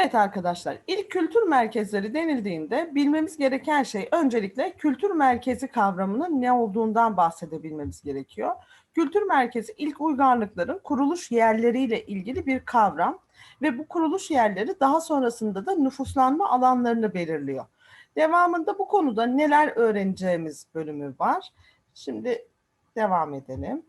Evet arkadaşlar, ilk kültür merkezleri denildiğinde bilmemiz gereken şey öncelikle kültür merkezi kavramının ne olduğundan bahsedebilmemiz gerekiyor. Kültür merkezi ilk uygarlıkların kuruluş yerleriyle ilgili bir kavram ve bu kuruluş yerleri daha sonrasında da nüfuslanma alanlarını belirliyor. Devamında bu konuda neler öğreneceğimiz bölümü var. Şimdi devam edelim.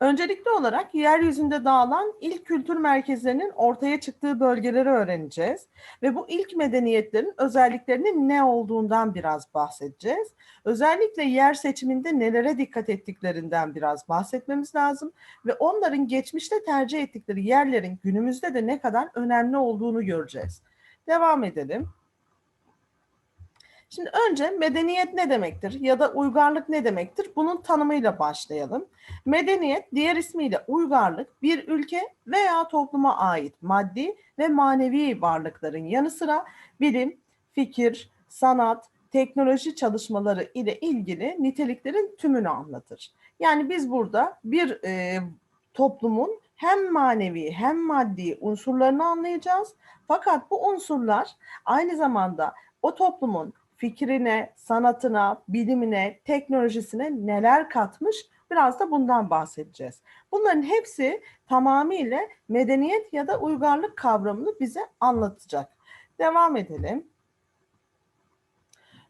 Öncelikli olarak yeryüzünde dağılan ilk kültür merkezlerinin ortaya çıktığı bölgeleri öğreneceğiz ve bu ilk medeniyetlerin özelliklerinin ne olduğundan biraz bahsedeceğiz. Özellikle yer seçiminde nelere dikkat ettiklerinden biraz bahsetmemiz lazım ve onların geçmişte tercih ettikleri yerlerin günümüzde de ne kadar önemli olduğunu göreceğiz. Devam edelim. Şimdi önce medeniyet ne demektir ya da uygarlık ne demektir? Bunun tanımıyla başlayalım. Medeniyet diğer ismiyle uygarlık bir ülke veya topluma ait maddi ve manevi varlıkların yanı sıra bilim, fikir, sanat, teknoloji çalışmaları ile ilgili niteliklerin tümünü anlatır. Yani biz burada bir e, toplumun hem manevi hem maddi unsurlarını anlayacağız. Fakat bu unsurlar aynı zamanda o toplumun fikrine, sanatına, bilimine, teknolojisine neler katmış biraz da bundan bahsedeceğiz. Bunların hepsi tamamıyla medeniyet ya da uygarlık kavramını bize anlatacak. Devam edelim.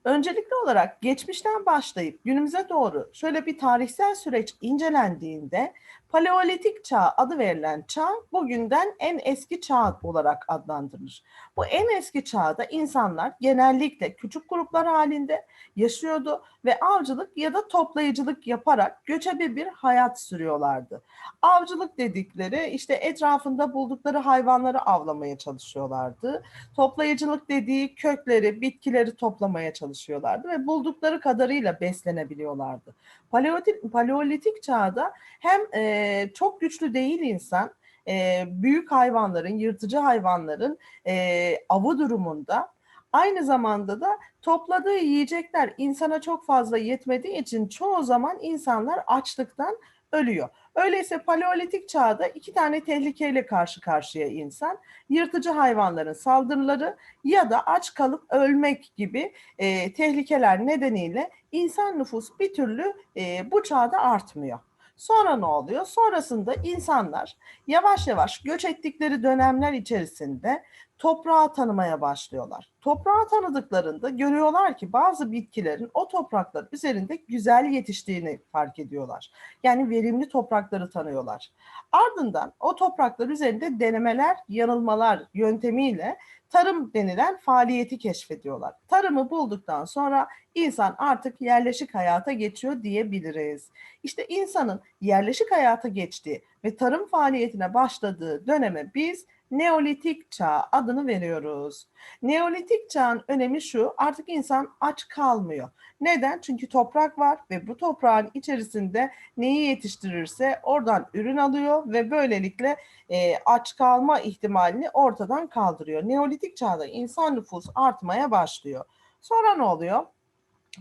Öncelikli olarak geçmişten başlayıp günümüze doğru şöyle bir tarihsel süreç incelendiğinde Paleolitik çağ adı verilen çağ bugünden en eski çağ olarak adlandırılır. Bu en eski çağda insanlar genellikle küçük gruplar halinde yaşıyordu ve avcılık ya da toplayıcılık yaparak göçebe bir hayat sürüyorlardı. Avcılık dedikleri işte etrafında buldukları hayvanları avlamaya çalışıyorlardı. Toplayıcılık dediği kökleri, bitkileri toplamaya çalışıyorlardı ve buldukları kadarıyla beslenebiliyorlardı. Paleolitik, paleolitik çağda hem e, çok güçlü değil insan, e, büyük hayvanların, yırtıcı hayvanların e, avı durumunda aynı zamanda da topladığı yiyecekler insana çok fazla yetmediği için çoğu zaman insanlar açlıktan ölüyor. Öyleyse paleolitik çağda iki tane tehlikeyle karşı karşıya insan. Yırtıcı hayvanların saldırıları ya da aç kalıp ölmek gibi e, tehlikeler nedeniyle insan nüfus bir türlü e, bu çağda artmıyor. Sonra ne oluyor? Sonrasında insanlar yavaş yavaş göç ettikleri dönemler içerisinde toprağı tanımaya başlıyorlar. Toprağı tanıdıklarında görüyorlar ki bazı bitkilerin o topraklar üzerinde güzel yetiştiğini fark ediyorlar. Yani verimli toprakları tanıyorlar. Ardından o topraklar üzerinde denemeler, yanılmalar yöntemiyle tarım denilen faaliyeti keşfediyorlar. Tarımı bulduktan sonra insan artık yerleşik hayata geçiyor diyebiliriz. İşte insanın yerleşik hayata geçtiği ve tarım faaliyetine başladığı döneme biz Neolitik çağ adını veriyoruz. Neolitik çağın önemi şu, artık insan aç kalmıyor. Neden? Çünkü toprak var ve bu toprağın içerisinde neyi yetiştirirse oradan ürün alıyor ve böylelikle e, aç kalma ihtimalini ortadan kaldırıyor. Neolitik çağda insan nüfus artmaya başlıyor. Sonra ne oluyor?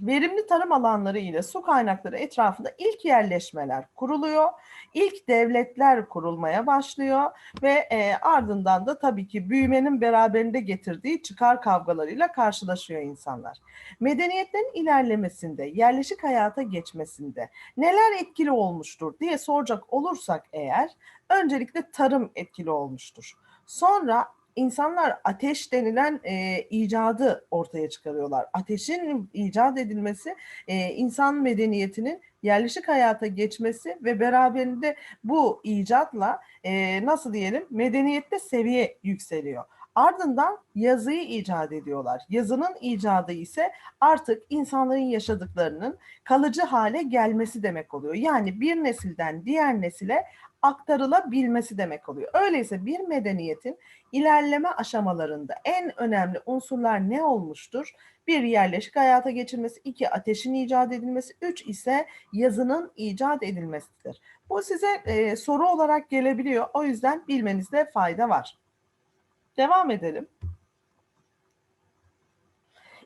Verimli tarım alanları ile su kaynakları etrafında ilk yerleşmeler kuruluyor. İlk devletler kurulmaya başlıyor ve e, ardından da tabii ki büyümenin beraberinde getirdiği çıkar kavgalarıyla karşılaşıyor insanlar. Medeniyetlerin ilerlemesinde, yerleşik hayata geçmesinde neler etkili olmuştur diye soracak olursak eğer öncelikle tarım etkili olmuştur. Sonra insanlar ateş denilen e, icadı ortaya çıkarıyorlar. Ateşin icat edilmesi e, insan medeniyetinin yerleşik hayata geçmesi ve beraberinde bu icatla e, nasıl diyelim medeniyette seviye yükseliyor. Ardından yazıyı icat ediyorlar. Yazının icadı ise artık insanların yaşadıklarının kalıcı hale gelmesi demek oluyor. Yani bir nesilden diğer nesile aktarılabilmesi demek oluyor. Öyleyse bir medeniyetin ilerleme aşamalarında en önemli unsurlar ne olmuştur? Bir yerleşik hayata geçirmesi, iki ateşin icat edilmesi, üç ise yazının icat edilmesidir. Bu size e, soru olarak gelebiliyor. O yüzden bilmenizde fayda var. Devam edelim.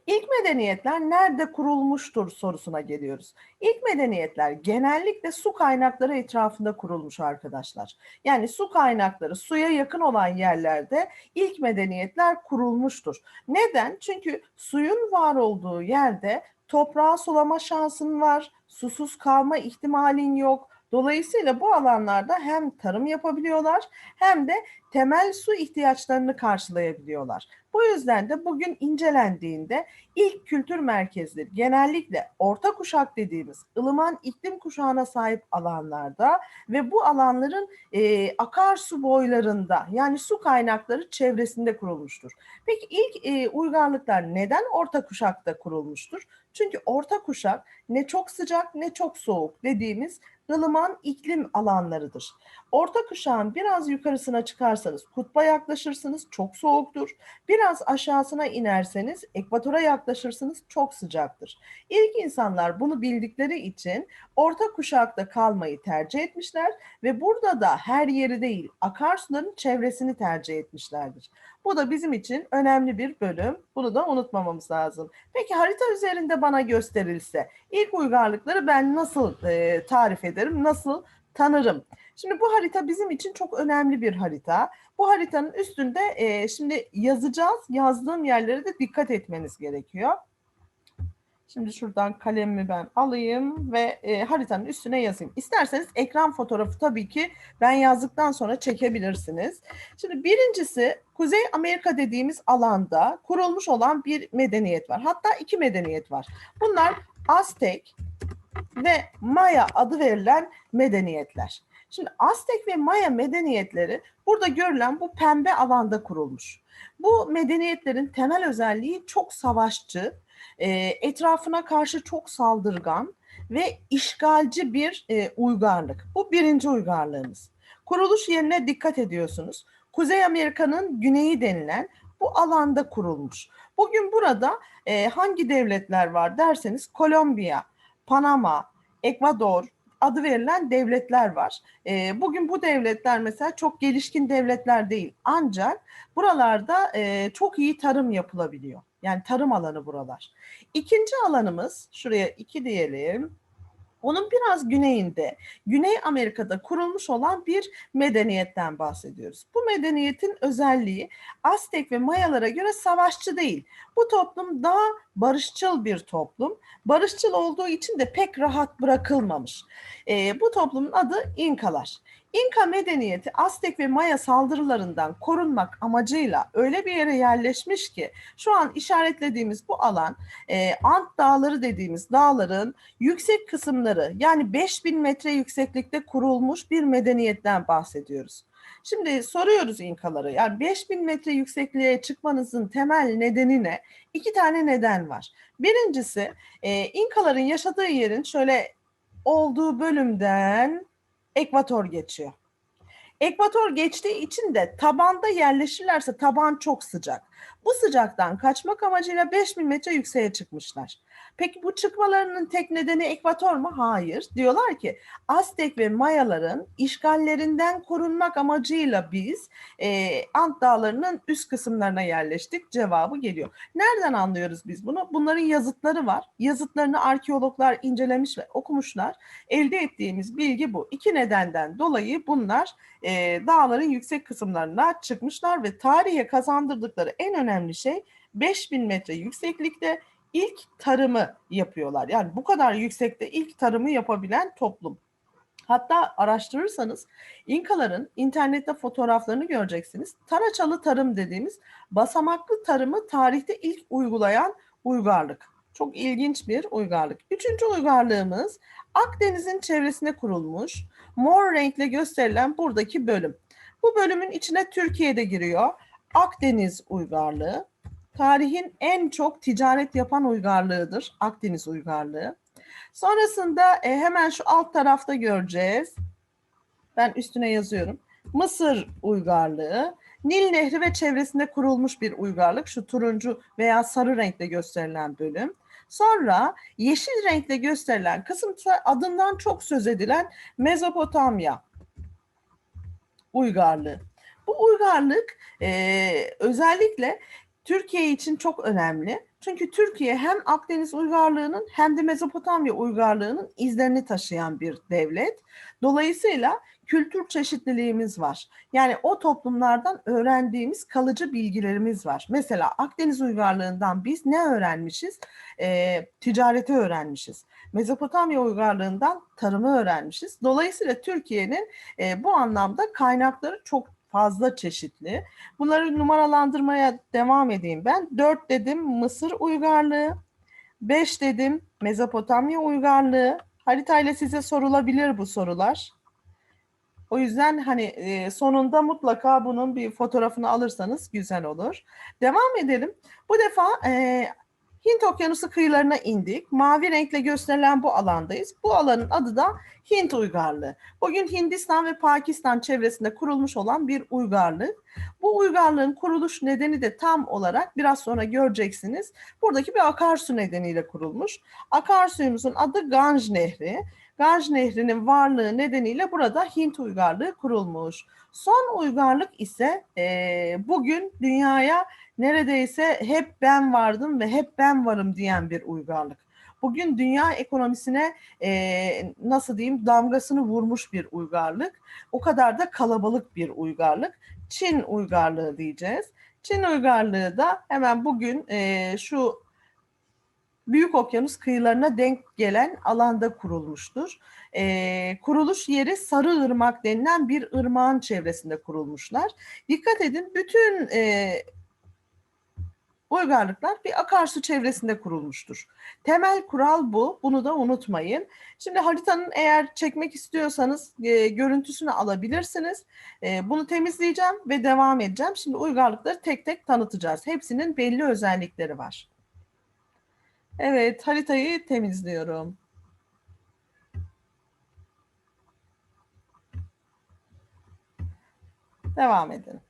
İlk medeniyetler nerede kurulmuştur sorusuna geliyoruz. İlk medeniyetler genellikle su kaynakları etrafında kurulmuş arkadaşlar. Yani su kaynakları suya yakın olan yerlerde ilk medeniyetler kurulmuştur. Neden? Çünkü suyun var olduğu yerde toprağı sulama şansın var, susuz kalma ihtimalin yok. Dolayısıyla bu alanlarda hem tarım yapabiliyorlar hem de temel su ihtiyaçlarını karşılayabiliyorlar. Bu yüzden de bugün incelendiğinde ilk kültür merkezleri genellikle orta kuşak dediğimiz ılıman iklim kuşağına sahip alanlarda ve bu alanların e, akarsu boylarında yani su kaynakları çevresinde kurulmuştur. Peki ilk e, uygarlıklar neden orta kuşakta kurulmuştur? Çünkü orta kuşak ne çok sıcak ne çok soğuk dediğimiz ılıman iklim alanlarıdır. Orta kuşağın biraz yukarısına çıkarsanız kutba yaklaşırsınız çok soğuktur. Biraz aşağısına inerseniz ekvatora yaklaşırsınız çok sıcaktır. İlk insanlar bunu bildikleri için orta kuşakta kalmayı tercih etmişler ve burada da her yeri değil akarsuların çevresini tercih etmişlerdir. Bu da bizim için önemli bir bölüm. Bunu da unutmamamız lazım. Peki harita üzerinde bana gösterilse ilk uygarlıkları ben nasıl e, tarif ederim, nasıl tanırım? Şimdi bu harita bizim için çok önemli bir harita. Bu haritanın üstünde e, şimdi yazacağız. Yazdığım yerlere de dikkat etmeniz gerekiyor. Şimdi şuradan kalemimi ben alayım ve e, haritanın üstüne yazayım. İsterseniz ekran fotoğrafı tabii ki ben yazdıktan sonra çekebilirsiniz. Şimdi birincisi Kuzey Amerika dediğimiz alanda kurulmuş olan bir medeniyet var. Hatta iki medeniyet var. Bunlar Aztek ve Maya adı verilen medeniyetler. Şimdi Aztek ve Maya medeniyetleri burada görülen bu pembe alanda kurulmuş. Bu medeniyetlerin temel özelliği çok savaşçı, e, etrafına karşı çok saldırgan ve işgalci bir e, uygarlık. Bu birinci uygarlığımız. Kuruluş yerine dikkat ediyorsunuz. Kuzey Amerika'nın güneyi denilen bu alanda kurulmuş. Bugün burada e, hangi devletler var derseniz Kolombiya, Panama, Ekvador adı verilen devletler var. E, bugün bu devletler mesela çok gelişkin devletler değil ancak buralarda e, çok iyi tarım yapılabiliyor. Yani tarım alanı buralar. İkinci alanımız şuraya iki diyelim. Onun biraz güneyinde, Güney Amerika'da kurulmuş olan bir medeniyetten bahsediyoruz. Bu medeniyetin özelliği Aztek ve Mayalara göre savaşçı değil. Bu toplum daha barışçıl bir toplum. Barışçıl olduğu için de pek rahat bırakılmamış. E, bu toplumun adı İnkalar. İnka medeniyeti Aztek ve Maya saldırılarından korunmak amacıyla öyle bir yere yerleşmiş ki şu an işaretlediğimiz bu alan e, Ant Dağları dediğimiz dağların yüksek kısımları yani 5000 metre yükseklikte kurulmuş bir medeniyetten bahsediyoruz. Şimdi soruyoruz İnkalara yani 5000 metre yüksekliğe çıkmanızın temel nedeni ne? İki tane neden var. Birincisi e, İnkaların yaşadığı yerin şöyle olduğu bölümden ekvator geçiyor. Ekvator geçtiği için de tabanda yerleşirlerse taban çok sıcak. Bu sıcaktan kaçmak amacıyla 5000 metre yükseğe çıkmışlar. Peki bu çıkmalarının tek nedeni ekvator mu? Hayır. Diyorlar ki Aztek ve Mayaların işgallerinden korunmak amacıyla biz e, Ant Dağları'nın üst kısımlarına yerleştik. Cevabı geliyor. Nereden anlıyoruz biz bunu? Bunların yazıtları var. Yazıtlarını arkeologlar incelemiş ve okumuşlar. Elde ettiğimiz bilgi bu. İki nedenden dolayı bunlar e, dağların yüksek kısımlarına çıkmışlar ve tarihe kazandırdıkları en önemli şey 5000 metre yükseklikte ilk tarımı yapıyorlar. Yani bu kadar yüksekte ilk tarımı yapabilen toplum. Hatta araştırırsanız İnkaların internette fotoğraflarını göreceksiniz. Taraçalı tarım dediğimiz basamaklı tarımı tarihte ilk uygulayan uygarlık. Çok ilginç bir uygarlık. Üçüncü uygarlığımız Akdeniz'in çevresinde kurulmuş mor renkle gösterilen buradaki bölüm. Bu bölümün içine Türkiye'de giriyor. Akdeniz uygarlığı. Tarihin en çok ticaret yapan uygarlığıdır. Akdeniz uygarlığı. Sonrasında e, hemen şu alt tarafta göreceğiz. Ben üstüne yazıyorum. Mısır uygarlığı. Nil Nehri ve çevresinde kurulmuş bir uygarlık. Şu turuncu veya sarı renkle gösterilen bölüm. Sonra yeşil renkle gösterilen kısım adından çok söz edilen Mezopotamya uygarlığı. Bu uygarlık e, özellikle Türkiye için çok önemli. Çünkü Türkiye hem Akdeniz uygarlığının hem de Mezopotamya uygarlığının izlerini taşıyan bir devlet. Dolayısıyla kültür çeşitliliğimiz var. Yani o toplumlardan öğrendiğimiz kalıcı bilgilerimiz var. Mesela Akdeniz uygarlığından biz ne öğrenmişiz? E, ticareti öğrenmişiz. Mezopotamya uygarlığından tarımı öğrenmişiz. Dolayısıyla Türkiye'nin e, bu anlamda kaynakları çok fazla çeşitli. Bunları numaralandırmaya devam edeyim ben. Dört dedim Mısır uygarlığı. Beş dedim Mezopotamya uygarlığı. Haritayla size sorulabilir bu sorular. O yüzden hani e, sonunda mutlaka bunun bir fotoğrafını alırsanız güzel olur. Devam edelim. Bu defa e, Hint Okyanusu kıyılarına indik. Mavi renkle gösterilen bu alandayız. Bu alanın adı da Hint uygarlığı. Bugün Hindistan ve Pakistan çevresinde kurulmuş olan bir uygarlık. Bu uygarlığın kuruluş nedeni de tam olarak biraz sonra göreceksiniz. Buradaki bir akarsu nedeniyle kurulmuş. Akarsuyumuzun adı Ganj Nehri. Ganj Nehri'nin varlığı nedeniyle burada Hint uygarlığı kurulmuş. Son uygarlık ise e, bugün dünyaya neredeyse hep ben vardım ve hep ben varım diyen bir uygarlık. Bugün dünya ekonomisine e, nasıl diyeyim damgasını vurmuş bir uygarlık. O kadar da kalabalık bir uygarlık. Çin uygarlığı diyeceğiz. Çin uygarlığı da hemen bugün e, şu Büyük Okyanus kıyılarına denk gelen alanda kurulmuştur. E, kuruluş yeri Sarı Irmak denilen bir ırmağın çevresinde kurulmuşlar. Dikkat edin bütün e, uygarlıklar bir akarsu çevresinde kurulmuştur. Temel kural bu. Bunu da unutmayın. Şimdi haritanın eğer çekmek istiyorsanız e, görüntüsünü alabilirsiniz. E, bunu temizleyeceğim ve devam edeceğim. Şimdi uygarlıkları tek tek tanıtacağız. Hepsinin belli özellikleri var. Evet, haritayı temizliyorum. Devam edelim.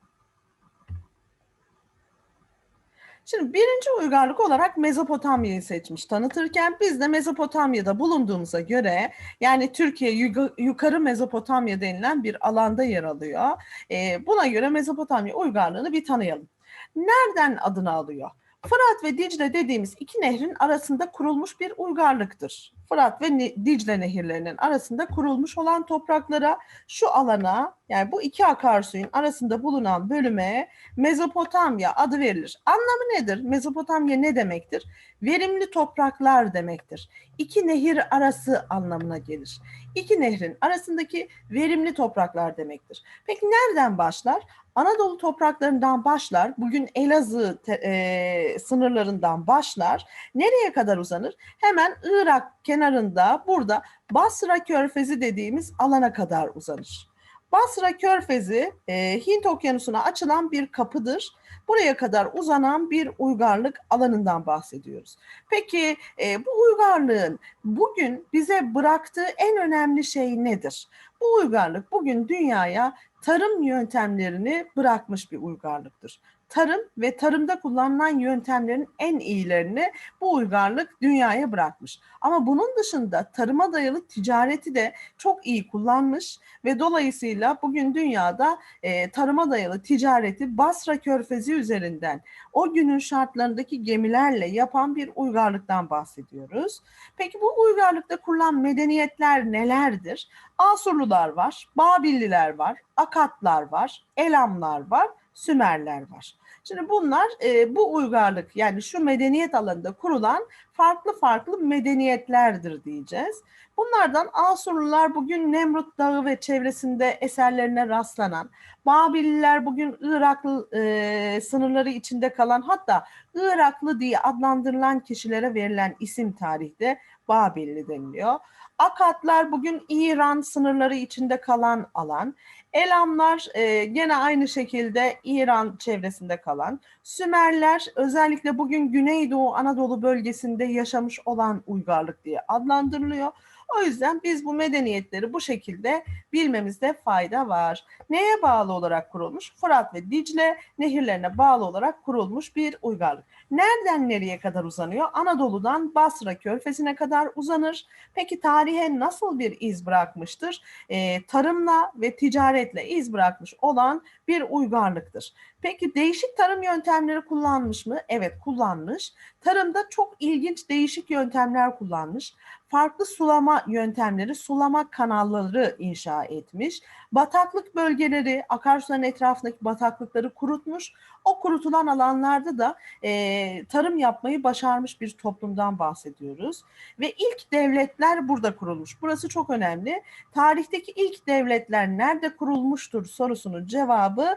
Şimdi birinci uygarlık olarak Mezopotamya'yı seçmiş tanıtırken biz de Mezopotamya'da bulunduğumuza göre yani Türkiye yukarı Mezopotamya denilen bir alanda yer alıyor. Ee, buna göre Mezopotamya uygarlığını bir tanıyalım. Nereden adını alıyor? Fırat ve Dicle dediğimiz iki nehrin arasında kurulmuş bir uygarlıktır. Fırat ve Dicle nehirlerinin arasında kurulmuş olan topraklara, şu alana yani bu iki akarsuyun arasında bulunan bölüme Mezopotamya adı verilir. Anlamı nedir? Mezopotamya ne demektir? Verimli topraklar demektir. İki nehir arası anlamına gelir. İki nehrin arasındaki verimli topraklar demektir. Peki nereden başlar? Anadolu topraklarından başlar, bugün Elazığ e, sınırlarından başlar. Nereye kadar uzanır? Hemen Irak kenarında burada Basra Körfezi dediğimiz alana kadar uzanır. Basra Körfezi e, Hint Okyanusu'na açılan bir kapıdır. Buraya kadar uzanan bir uygarlık alanından bahsediyoruz. Peki e, bu uygarlığın bugün bize bıraktığı en önemli şey nedir? Bu uygarlık bugün dünyaya tarım yöntemlerini bırakmış bir uygarlıktır. Tarım ve tarımda kullanılan yöntemlerin en iyilerini bu uygarlık dünyaya bırakmış. Ama bunun dışında tarıma dayalı ticareti de çok iyi kullanmış ve dolayısıyla bugün dünyada e, tarıma dayalı ticareti Basra Körfezi üzerinden o günün şartlarındaki gemilerle yapan bir uygarlıktan bahsediyoruz. Peki bu uygarlıkta kurulan medeniyetler nelerdir? Asurlular var, Babilliler var, Akatlar var, Elamlar var, Sümerler var. Şimdi bunlar e, bu uygarlık yani şu medeniyet alanında kurulan farklı farklı medeniyetlerdir diyeceğiz. Bunlardan Asurlular bugün Nemrut Dağı ve çevresinde eserlerine rastlanan, Babililer bugün Iraklı e, sınırları içinde kalan hatta Iraklı diye adlandırılan kişilere verilen isim tarihte Babilli deniliyor. Akatlar bugün İran sınırları içinde kalan alan. Elamlar e, gene aynı şekilde İran çevresinde kalan. Sümerler özellikle bugün Güneydoğu Anadolu bölgesinde yaşamış olan uygarlık diye adlandırılıyor. O yüzden biz bu medeniyetleri bu şekilde bilmemizde fayda var. Neye bağlı olarak kurulmuş? Fırat ve Dicle nehirlerine bağlı olarak kurulmuş bir uygarlık. Nereden nereye kadar uzanıyor? Anadolu'dan Basra Körfezi'ne kadar uzanır. Peki tarihe nasıl bir iz bırakmıştır? Ee, tarımla ve ticaretle iz bırakmış olan bir uygarlıktır. Peki değişik tarım yöntemleri kullanmış mı? Evet kullanmış. Tarımda çok ilginç değişik yöntemler kullanmış. Farklı sulama yöntemleri, sulama kanalları inşa etmiş. Bataklık bölgeleri, akarsuların etrafındaki bataklıkları kurutmuş. O kurutulan alanlarda da e, tarım yapmayı başarmış bir toplumdan bahsediyoruz. Ve ilk devletler burada kurulmuş. Burası çok önemli. Tarihteki ilk devletler nerede kurulmuştur sorusunun cevabı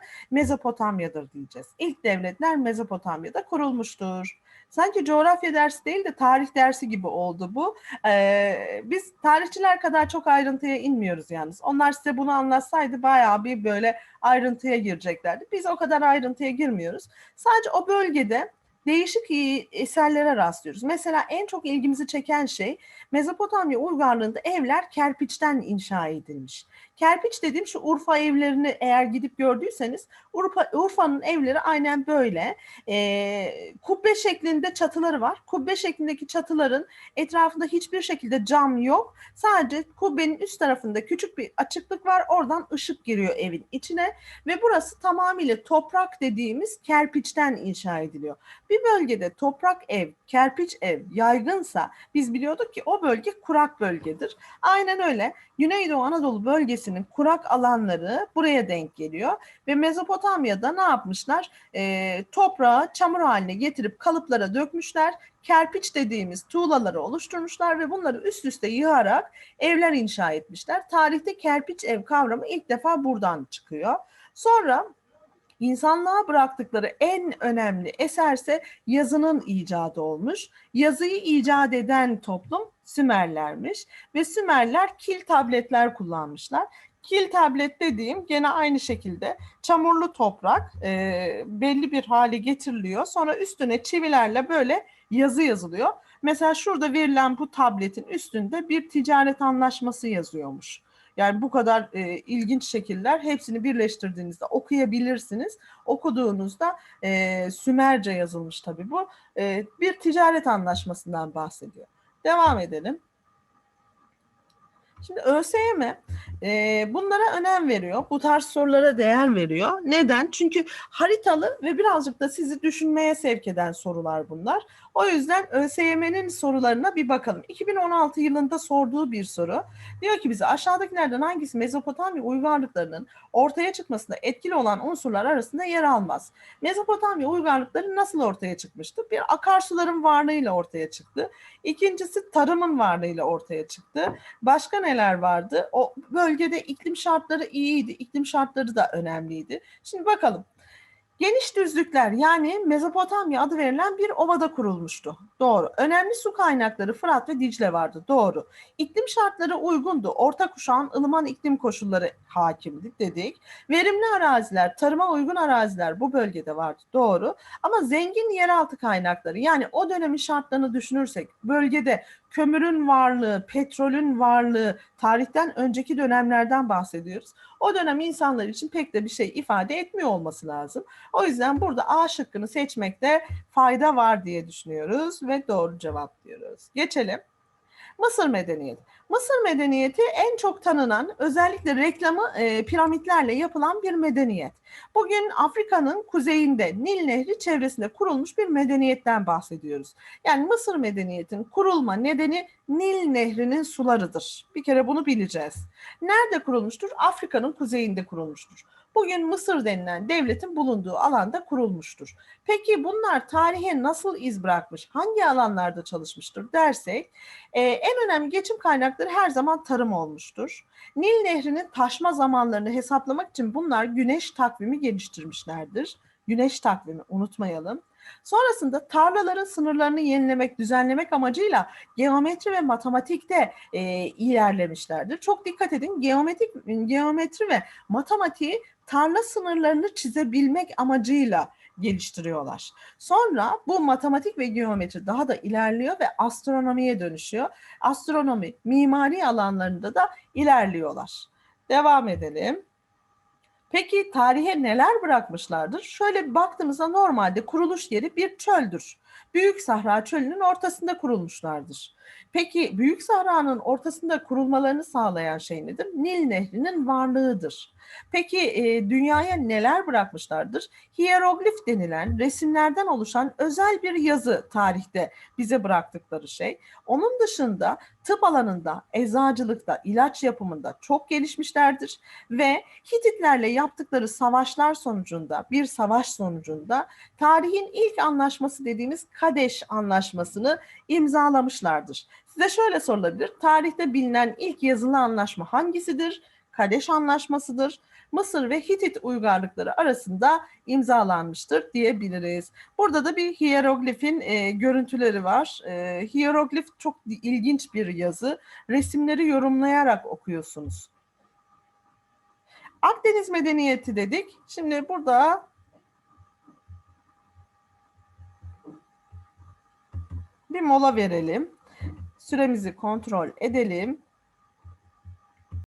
Mezopotamya'dır diyeceğiz. İlk devletler Mezopotamya'da kurulmuştur. Sanki coğrafya dersi değil de tarih dersi gibi oldu bu. Ee, biz tarihçiler kadar çok ayrıntıya inmiyoruz yalnız. Onlar size bunu anlatsaydı bayağı bir böyle ayrıntıya gireceklerdi. Biz o kadar ayrıntıya girmiyoruz. Sadece o bölgede değişik eserlere rastlıyoruz. Mesela en çok ilgimizi çeken şey Mezopotamya uygarlığında evler kerpiçten inşa edilmiş. Kerpiç dediğim şu Urfa evlerini eğer gidip gördüyseniz Urfa, Urfa'nın evleri aynen böyle. E, kubbe şeklinde çatıları var. Kubbe şeklindeki çatıların etrafında hiçbir şekilde cam yok. Sadece kubbenin üst tarafında küçük bir açıklık var. Oradan ışık giriyor evin içine ve burası tamamıyla toprak dediğimiz kerpiçten inşa ediliyor. Bir bölgede toprak ev, kerpiç ev yaygınsa biz biliyorduk ki o bölge kurak bölgedir. Aynen öyle. Güneydoğu Anadolu bölgesinin kurak alanları buraya denk geliyor ve Mezopotamya'da ne yapmışlar? E, toprağı çamur haline getirip kalıplara dökmüşler. Kerpiç dediğimiz tuğlaları oluşturmuşlar ve bunları üst üste yığarak evler inşa etmişler. Tarihte kerpiç ev kavramı ilk defa buradan çıkıyor. Sonra insanlığa bıraktıkları en önemli eserse yazının icadı olmuş. Yazıyı icat eden toplum Sümerlermiş ve Sümerler kil tabletler kullanmışlar. Kil tablet dediğim gene aynı şekilde çamurlu toprak e, belli bir hale getiriliyor. Sonra üstüne çivilerle böyle yazı yazılıyor. Mesela şurada verilen bu tabletin üstünde bir ticaret anlaşması yazıyormuş. Yani bu kadar e, ilginç şekiller hepsini birleştirdiğinizde okuyabilirsiniz. Okuduğunuzda e, Sümerce yazılmış tabii bu. E, bir ticaret anlaşmasından bahsediyor. Devam edelim. Şimdi ÖSYM e, bunlara önem veriyor. Bu tarz sorulara değer veriyor. Neden? Çünkü haritalı ve birazcık da sizi düşünmeye sevk eden sorular bunlar. O yüzden ÖSYM'nin sorularına bir bakalım. 2016 yılında sorduğu bir soru. Diyor ki bize aşağıdakilerden hangisi Mezopotamya uygarlıklarının ortaya çıkmasında etkili olan unsurlar arasında yer almaz? Mezopotamya uygarlıkları nasıl ortaya çıkmıştı? Bir akarsuların varlığıyla ortaya çıktı. İkincisi tarımın varlığıyla ortaya çıktı. Başka neler vardı? O bölgede iklim şartları iyiydi. İklim şartları da önemliydi. Şimdi bakalım. Geniş düzlükler yani Mezopotamya adı verilen bir ovada kurulmuştu. Doğru. Önemli su kaynakları Fırat ve Dicle vardı. Doğru. İklim şartları uygundu. Orta kuşağın ılıman iklim koşulları hakimdi dedik. Verimli araziler, tarıma uygun araziler bu bölgede vardı. Doğru. Ama zengin yeraltı kaynakları yani o dönemin şartlarını düşünürsek bölgede kömürün varlığı, petrolün varlığı, tarihten önceki dönemlerden bahsediyoruz. O dönem insanlar için pek de bir şey ifade etmiyor olması lazım. O yüzden burada A şıkkını seçmekte fayda var diye düşünüyoruz ve doğru cevap diyoruz. Geçelim. Mısır medeniyeti. Mısır medeniyeti en çok tanınan özellikle reklamı e, piramitlerle yapılan bir medeniyet. Bugün Afrika'nın kuzeyinde Nil Nehri çevresinde kurulmuş bir medeniyetten bahsediyoruz. Yani Mısır medeniyetinin kurulma nedeni Nil Nehri'nin sularıdır. Bir kere bunu bileceğiz. Nerede kurulmuştur? Afrika'nın kuzeyinde kurulmuştur bugün Mısır denilen devletin bulunduğu alanda kurulmuştur. Peki bunlar tarihe nasıl iz bırakmış, hangi alanlarda çalışmıştır dersek e, en önemli geçim kaynakları her zaman tarım olmuştur. Nil Nehri'nin taşma zamanlarını hesaplamak için bunlar güneş takvimi geliştirmişlerdir. Güneş takvimi unutmayalım. Sonrasında tarlaların sınırlarını yenilemek, düzenlemek amacıyla geometri ve matematikte e, ilerlemişlerdir. Çok dikkat edin geometrik, geometri ve matematiği tarla sınırlarını çizebilmek amacıyla geliştiriyorlar. Sonra bu matematik ve geometri daha da ilerliyor ve astronomiye dönüşüyor. Astronomi, mimari alanlarında da ilerliyorlar. Devam edelim. Peki tarihe neler bırakmışlardır? Şöyle baktığımızda normalde kuruluş yeri bir çöldür. Büyük Sahra Çölü'nün ortasında kurulmuşlardır. Peki Büyük Sahra'nın ortasında kurulmalarını sağlayan şey nedir? Nil Nehri'nin varlığıdır. Peki e, dünyaya neler bırakmışlardır? Hieroglif denilen resimlerden oluşan özel bir yazı tarihte bize bıraktıkları şey. Onun dışında tıp alanında, eczacılıkta, ilaç yapımında çok gelişmişlerdir ve Hititlerle yaptıkları savaşlar sonucunda, bir savaş sonucunda tarihin ilk anlaşması dediğimiz Kadeş Anlaşması'nı imzalamışlardır. Size şöyle sorulabilir. Tarihte bilinen ilk yazılı anlaşma hangisidir? Kadeş Anlaşması'dır. Mısır ve Hitit uygarlıkları arasında imzalanmıştır diyebiliriz. Burada da bir hieroglifin e, görüntüleri var. E, hieroglif çok ilginç bir yazı. Resimleri yorumlayarak okuyorsunuz. Akdeniz medeniyeti dedik. Şimdi burada bir mola verelim. Süremizi kontrol edelim.